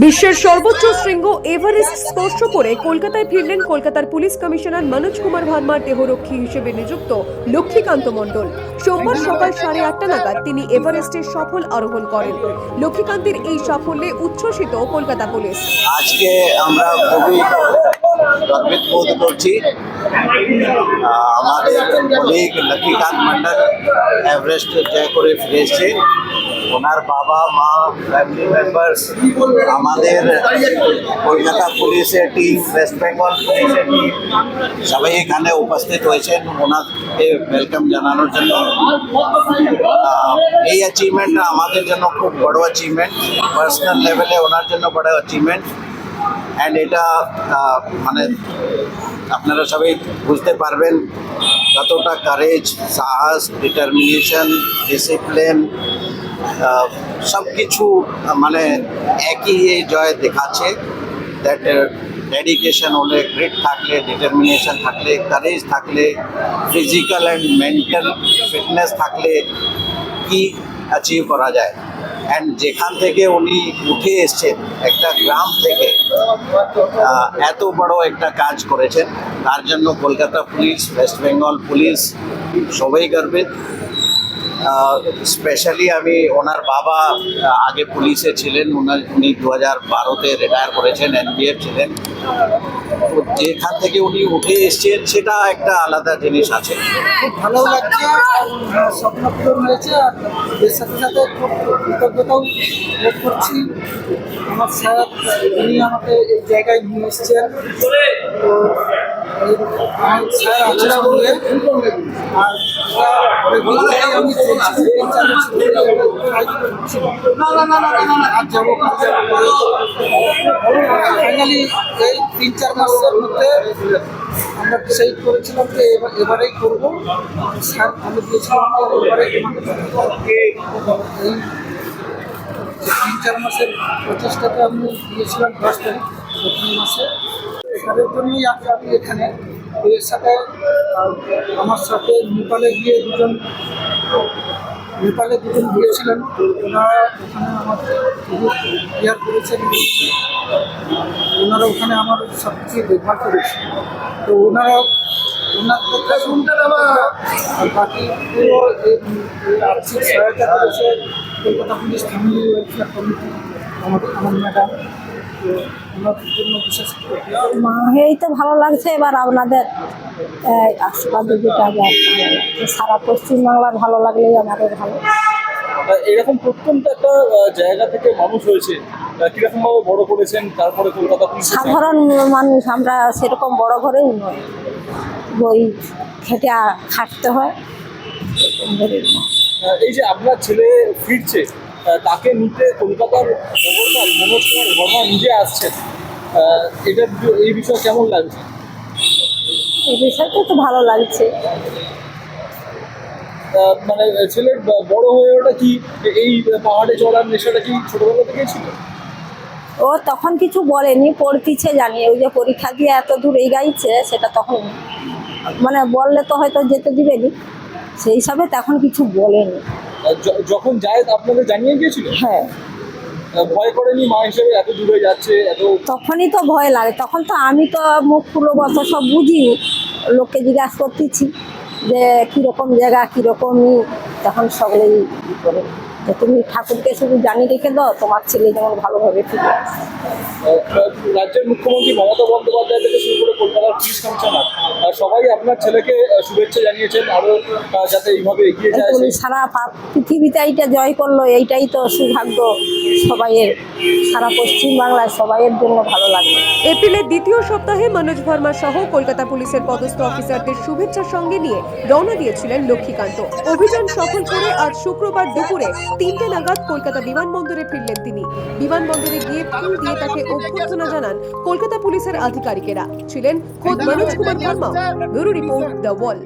বিশ্বের সর্বোচ্চ শৃঙ্গ এভারেস্ট স্পর্শ করে কলকাতায় ফিরলেন কলকাতার পুলিশ কমিশনার মনোজ কুমার ভার্মার দেহরক্ষী হিসেবে নিযুক্ত লক্ষ্মীকান্ত মণ্ডল। সোমবার সকাল সাড়ে আটটা নাগাদ তিনি এভারেস্টের সফল আরোহণ করেন। লক্ষ্মীকান্তের এই সাফল্যে উচ্ছ্বসিত কলকাতা পুলিশ। আজকে আমরা খুবই গর্বিত বোধ করছি। আমাদের কলিগ লক্ষ্মীকান্ত মন্ডল এভারেস্ট জয় করে ফিরে এসছে। ওনার বাবা, মা ফ্যামিলি মেম্বার্স আমাদের কলকাতা পুলিশের টিম ওয়েস্ট বেঙ্গল পুলিশের টিম সবাই এখানে উপস্থিত হয়েছেন। ওনাকে ওয়েলকাম জানানোর জন্য। এই অ্যাচিভমেন্টটা আমাদের জন্য খুব বড় অ্যাচিভমেন্ট পার্সোনাল লেভেলে ওনার জন্য বড় অ্যাচিভমেন্ট অ্যান্ড এটা মানে আপনারা সবাই বুঝতে পারবেন কতটা কারেজ সাহস ডিটারমিনেশন ডিসিপ্লিন সব কিছু মানে একই জয় দেখাচ্ছে। দ্যাট ডেডিকেশন হলে গ্রিট থাকলে ডিটারমিনেশন থাকলে কারেজ থাকলে ফিজিক্যাল অ্যান্ড মেন্টাল ফিটনেস থাকলে কি অ্যাচিভ করা যায়? অ্যান্ড যেখান থেকে উনি উঠে এসছেন, একটা গ্রাম থেকে এত বড় একটা কাজ করেছেন, তার জন্য Kolkata police west Bengal police, সবাই গর্বিত। স্পেশালি আমি ওনার বাবা আগে পুলিশে ছিলেন, উনি দু হাজার বারোতে রিটায়ার করেছেন এনবিএফ ছিলেন। যেখান থেকে উনি উঠে এসছেন, সেটা একটা আলাদা জিনিস আছে। খুব ভালো লাগছে স্বপ্ন হয়েছে, আর এর সাথে সাথে খুব কৃতজ্ঞতাও বোধ করছি। আমার স্যার, উনি আমাকে এই জায়গায় নিয়ে এসছেন। তো স্যার আছে সঙ্গে। আর ফাইনালি এই তিন চার মাসের মধ্যে আমরা ডিসাইড করেছিলাম যে এবার এবারেই করব। স্যার, আমি দিয়েছিলাম এই তিন চার মাসের প্রচেষ্টাতে আমি দিয়েছিলাম দশ তারিখ, প্রথম মাসে। স্যারের জন্যই আমি এখানে এর সাথে আমার সাথে নেপালে গিয়ে দুজন, নেপালে দুজন গিয়েছিলেন। ওনারা ওখানে আমার কেয়ার করেছেন ওনারা ওখানে আমার সব কিছু দেখভাল করেছে। তো ওনারা ওনার কথা শুনতে দেওয়া আর বাকি আর্থিক সহায়তা করেছে। Kolkata police family welfare committee আমাদের আমার ম্যাডাম। হয়েই তো ভালো লাগছে এবার আপনাদের এই আশীর্বাদে যেটা। সারা পশ্চিমবাংলার ভালো লাগলেই আমাদের ভালো এরকম প্রত্যন্ত একটা জায়গা থেকে মানুষ হয়েছে কীরকম ভাবে বড় করেছেন তারপরে কলকাতা সাধারণ মানুষ আমরা সেরকম বড় ঘরেও নয় বই খেটে খাটতে হয় ঘরেই। এই যে আপনার ছেলে ফিরছে তাকে নিতে কলকাতার গভর্নর মনোজ কুমার বর্মা নিজে আসছেন। এটা এই বিষয়ে কেমন লাগছে? এই বিষয়টা তো ভালো লাগছে। মানে ছেলের বড় হয়ে ওটা কি এই পাহাড়ে চড়ার নেশাটা কি ছোটবেলা থেকেই ছিল? ও তখন কিছু বলেনি পড়তিছে জানি। ওই যে পরীক্ষা দিয়ে এত দূর এগাইছে সেটা তখন মানে বললে তো হয়তো যেতে দিবেনি। সেই হিসাবে তখন কিছু বলেনি। যখন যায় আপনাদের জানিয়ে গিয়েছিল? হ্যাঁ। ভয় করেনি মা হিসেবে এত দূরে যাচ্ছে এত তখনই তো ভয় লাগে। তখন তো আমি তো মুখ খুলো বসে সব বুঝিনি লোককে জিজ্ঞাসা করতেছি যে কীরকম জায়গা কীরকমই তখন সকলেই করে যে তুমি ঠাকুরকে শুধু জানি রেখে দাও তোমার ছেলে যেমন ভালোভাবে ফিরে আসে। রাজ্যের মুখ্যমন্ত্রী মমতা বন্দ্যোপাধ্যায় থেকে শুরু করে কলকাতার পুলিশ কমিশনার সবাই আপনার ছেলেকে শুভেচ্ছা জানিয়েছেন আরও যাতে এইভাবে এগিয়ে যায় তুমি সারা পৃথিবীতে এইটা জয় করল এইটাই তো সৌভাগ্য সবাইয়ের। সারা পশ্চিম বাংলায় সবাইয়ের জন্য ভালো লাগে। এপ্রিলের দ্বিতীয় সপ্তাহে মনোজ ভার্মা সহ কলকাতা পুলিশের পদস্থ অফিসারদের শুভেচ্ছা সঙ্গে নিয়ে রওনা দিয়েছিলেন লক্ষ্মীকান্ত। অভিযান সফল করে আজ শুক্রবার দুপুরে তিনটে নাগাদ কলকাতা বিমানবন্দরে ফিরলেন তিনি। বিমানবন্দরে গিয়ে ফুল দিয়ে তাকে অভ্যর্থনা জানান কলকাতা পুলিশের আধিকারিকেরা। ছিলেন খোদ Manoj Kumar Verma. Bureau report the wall